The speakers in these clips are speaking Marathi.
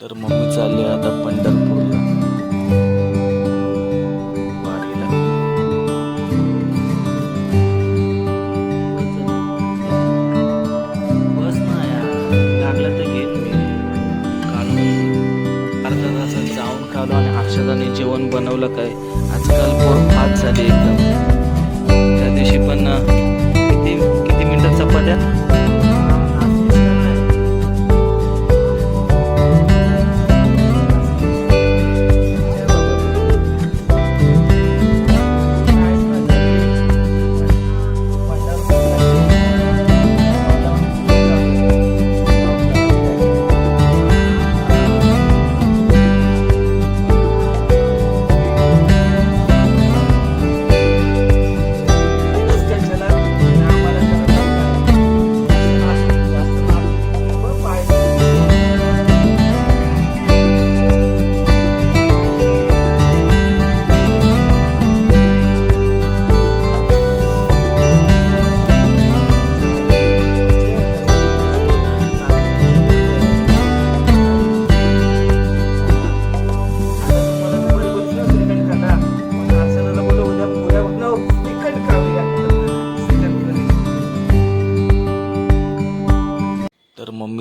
तर मम्मी चालली आता पंढरपूरला. वारीला. बस ना यार. लागलं तर घेईन मी काढून अर्धा तासात जाऊन खालो आणि हर्षदाने जेवण बनवलं काय? आजकाल पोर फास्ट झाले एकदम. त्या दिवशी पण किती किती मिनिटात चपात्या?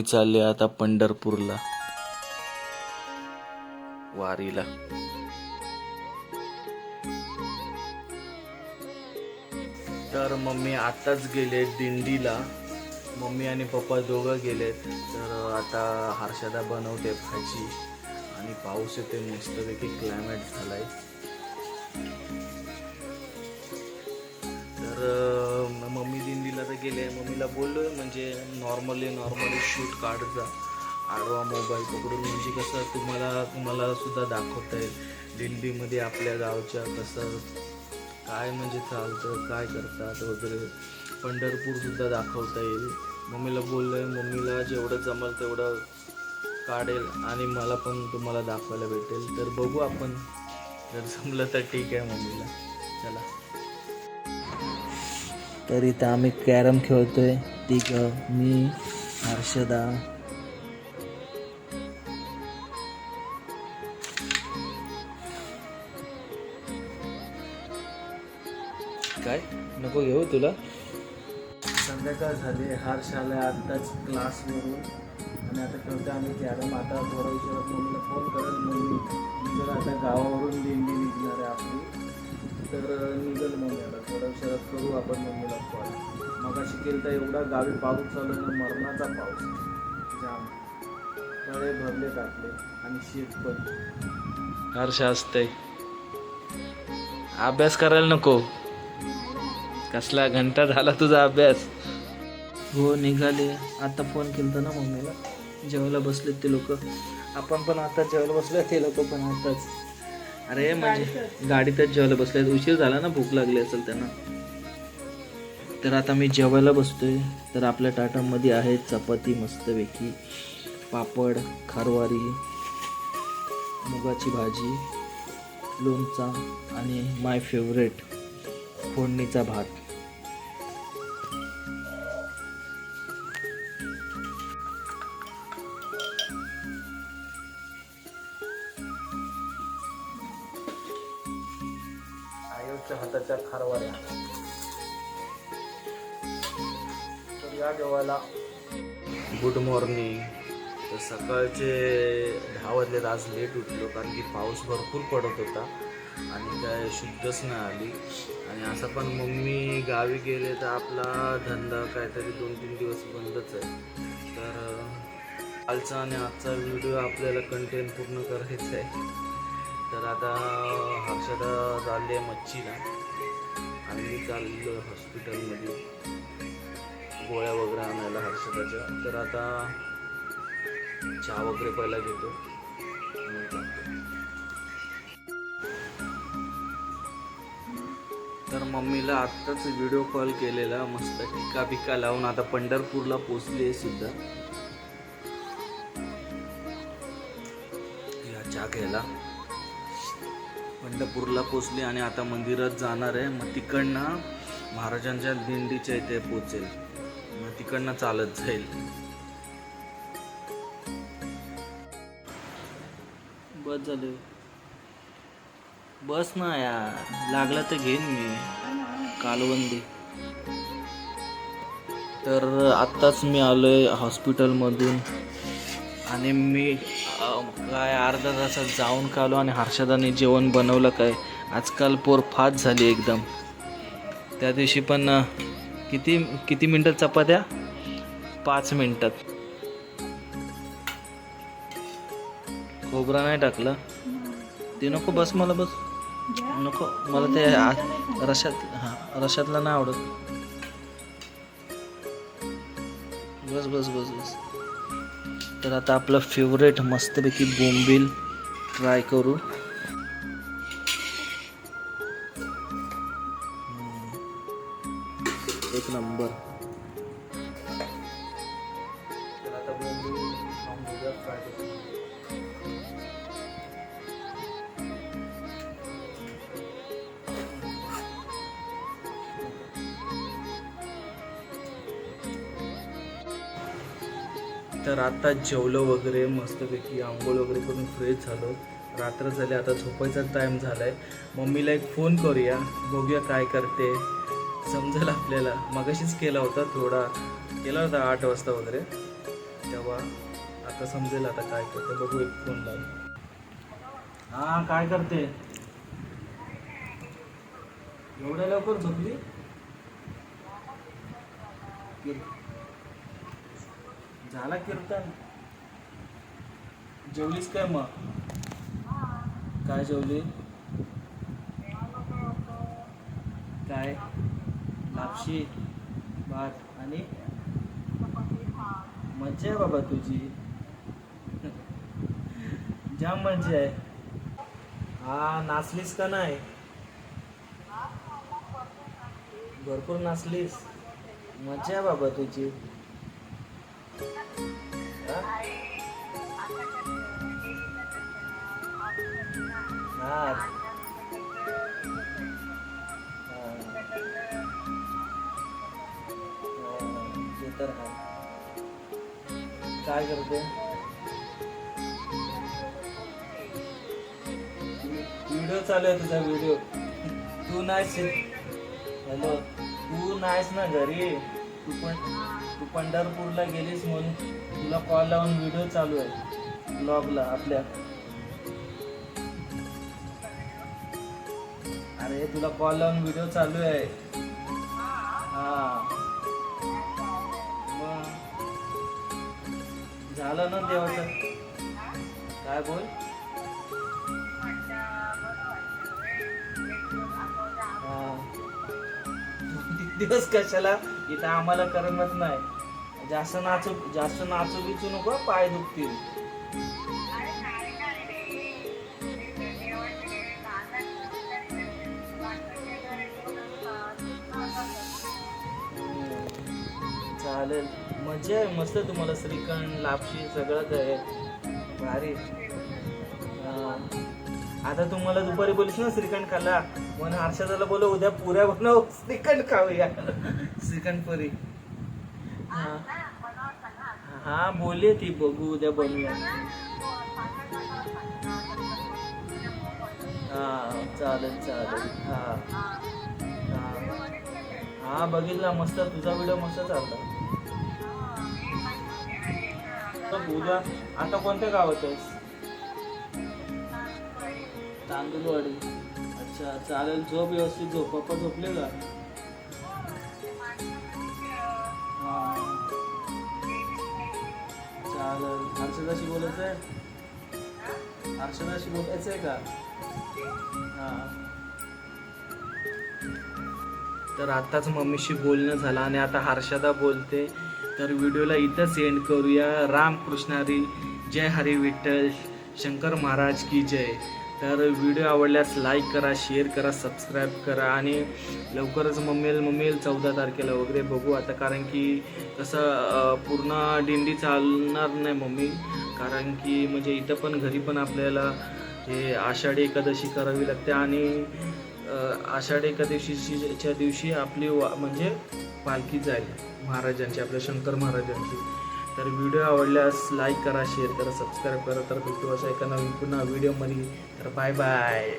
चालले आता पंढरपूरला. वारीला. तर मम्मी आताच गेले दिंडीला. मम्मी आणि पप्पा दोघं गेलेत. तर आता हर्षदा बनवते भाजी. आणि पाऊस येते मस्तपैकी क्लायमेट झालाय. तर दिंडीला गेले मम्मीला आहे म्हणजे नॉर्मली नॉर्मली शूट काढत जा. आडवा मोबाईल पकडून म्हणजे कसं तुम्हाला तुम्हाला सुद्धा दाखवता येईल. दिंडीमध्ये आपल्या गावच्या कसं काय म्हणजे चालतं काय करतात वगैरे. पंढरपूरसुद्धा दाखवता येईल. मम्मीला बोललोय मम्मीला जेवढं जमल तेवढं काढेल आणि मला पण तुम्हाला दाखवायला भेटेल. तर बघू आपण. जर जमलं तर ठीक आहे मम्मीला. चला. तर इथं आम्ही कॅरम खेळतोय. तिघ मी हर्षदा. काय? नको घेऊ तुला? संध्याकाळ झाली. हर्ष आलाय आत्ताच क्लासवरून आणि आता खेळतो आम्ही कॅरम. आता थोड्या उशिरात मम्मीला फोन करेल मम्मी जर आता गावावरून दिंडी निघणार आहे आपली. तर निघल मम्मी आता. थोड्या उशिरात करू आपण मम्मीला कॉल मग अशी केलं तर एवढा गावी पाऊस चालू ना मरणाचा पाऊस. जाम. तळे भरले टाकले आणि शेत पण. हर्ष असतंय. अभ्यास करायला नको. कसला घंटा झाला तुझा अभ्यास? हो निघाले. आता फोन केलता ना मम्मीला. जेवायला बसलेत ते लोक. आपण पण आता जेवायला बसलोय ते लोक पण आताच. अरे म्हणजे गाडीतच जेवायला बसले उशीर झाला ना भूक लागली असेल त्यांना. तर आता मी जेवायला बसतोय. तर आपल्या टाटामध्ये आहे चपाती मस्तपैकी पापड खारवारी मुगाची भाजी लोणचा आणि माय फेवरेट फोडणीचा भात. आमच्या हाताच्या खारवाऱ्या तर या देवाला गुड मॉर्निंग. तर सकाळचे दहा वाजले आज लेट उठलो कारण की पाऊस भरपूर पडत होता आणि काय शुद्धच नाही आली. आणि असं पण मम्मी गावी गेले तर आपला धंदा काहीतरी दोन तीन दिवस बंदच आहे. तर कालचा आणि आजचा व्हिडिओ आपल्याला कंटेंट पूर्ण करायचा आहे. तर आता हर्षदा चालली आहे मच्छीला. आणि मी चाललो हॉस्पिटलमध्ये गोळ्या वगैरे आणायला हर्षदाच्या. तर आता चहा वगैरे पहिला घेतो. तर मम्मीला आत्ताच व्हिडिओ कॉल केलेला मस्त टिका बिका लावून. आता पंढरपूरला पोचली आहे सुद्धा. या चहा घ्यायला. पंढरपूरला पोचली आणि आता मंदिरात जाणार आहे. मग तिकडनं महाराजांच्या दिंडीच्या इथे पोचेल. मग तिकडनं चालत जाईल. बस झालं. बस ना यार. लागला तर घेईन मी. कालवंदी तर आत्ताच मी आलोय हॉस्पिटलमधून. आणि मी काय अर्धा तासात जाऊन कालो आणि हर्षदाने जेवण बनवलं काय? आजकाल पोर फास्ट झाली एकदम. त्या दिवशी पण किती किती मिनटात चपात्या? पाच मिनटात खोबरा नाही टाकलं? ते नको बस मला बस. नको मला ते रशात हां रशातला नाही आवडत. बस बस बस बस. तर आता आपलं फेवरेट मस्तपैकी बोंबील ट्राय करू. तर आता जेवलो वगैरे मस्तपैकी आंघोळ वगैरे करून फ्रेश झालो. रात्र झाली आता झोपायचा टाईम झालाय. मम्मीला एक फोन करूया बघूया काय करते. समजेल आपल्याला. मगाशीच केला होता थोडा केला होता आठ वाजता वगैरे. तेव्हा आता समजेल आता काय करते. बघू एक फोन लावून. हां काय करते? एवढ्या लवकर झोपली? झाला कीर्तन? जेवलीस काय मग? काय जेवली? काय? लापशी? भात. आणि? मज्जा आहे बाबा तुझी. जाम मज्जा आहे. हा नाचलीस का नाही? भरपूर नाचलीस. मज्जा आहे बाबा तुझी. काय करते व्हिडिओ चालू आहे तुझा व्हिडिओ. तू नाहीस हॅलो तू नाहीस ना घरी. तू पण तू पंढरपूरला गेलीस म्हणून तुला कॉल लावून व्हिडिओ चालू आहे. ब्लॉगला आपल्या. अरे तुला कॉल लावून व्हिडिओ चालू आहे. हा. झालं ना देवाचं? काय बोल? दिवस कशाला? इथं आम्हाला करमत नाही. जास्त नाचू जास्त नाचू बिचू नको पाय दुखतील. चालेल. मजा आहे मस्त तुम्हाला श्रीखंड लापशी सगळंच आहे. भारी. आता तुम्हाला दुपारी बोलीस ना श्रीखंड खाल्ला म्हणून हर्षदाला बोलो उद्या पुऱ्या बनव श्रीखंड खाऊया. श्रीखंड पुरी. हा हां बोलली ती बघू उद्या बनवूया. हां चालेल चालेल. हां. हा. हा बघितला मस्त तुझा व्हिडिओ मस्त चालला. तर उद्या आता कोणत्या गावात आहेस? तांदूळवाडी. अच्छा चालेल झोप व्यवस्थित झोप. पप्पा झोपले का? चालेल. हर्षदाशी बोलायचं आहे हर्षदाशी बोलायचं आहे का? हा. तर आताच मम्मीशी बोलणं झालं आणि आता हर्षदा बोलते. तर व्हिडिओला इथंच एंड करूया. रामकृष्णारी जय हरी विठ्ठल शंकर महाराज की जय. तर व्हिडिओ आवडल्यास लाईक करा शेअर करा सबस्क्राईब करा आणि लवकरच मम्मील मम्मील चौदा तारखेला वगैरे बघू आता. कारण की कसं पूर्ण दिंडी चालणार नाही मम्मी. कारण की म्हणजे इथं पण घरी पण आपल्याला हे आषाढी एकादशी करावी लागते आणि आषाढी एकादशीच्या दिवशी आपली वा म्हणजे पालखी जाईल महाराजांची आपल्या शंकर महाराजांची. तर व्हिडिओ आवडल्यास लाईक करा शेअर करा सबस्क्राईब करा. तर भेटू अशा एका नवीन पुन्हा व्हिडिओमध्ये तर बाय बाय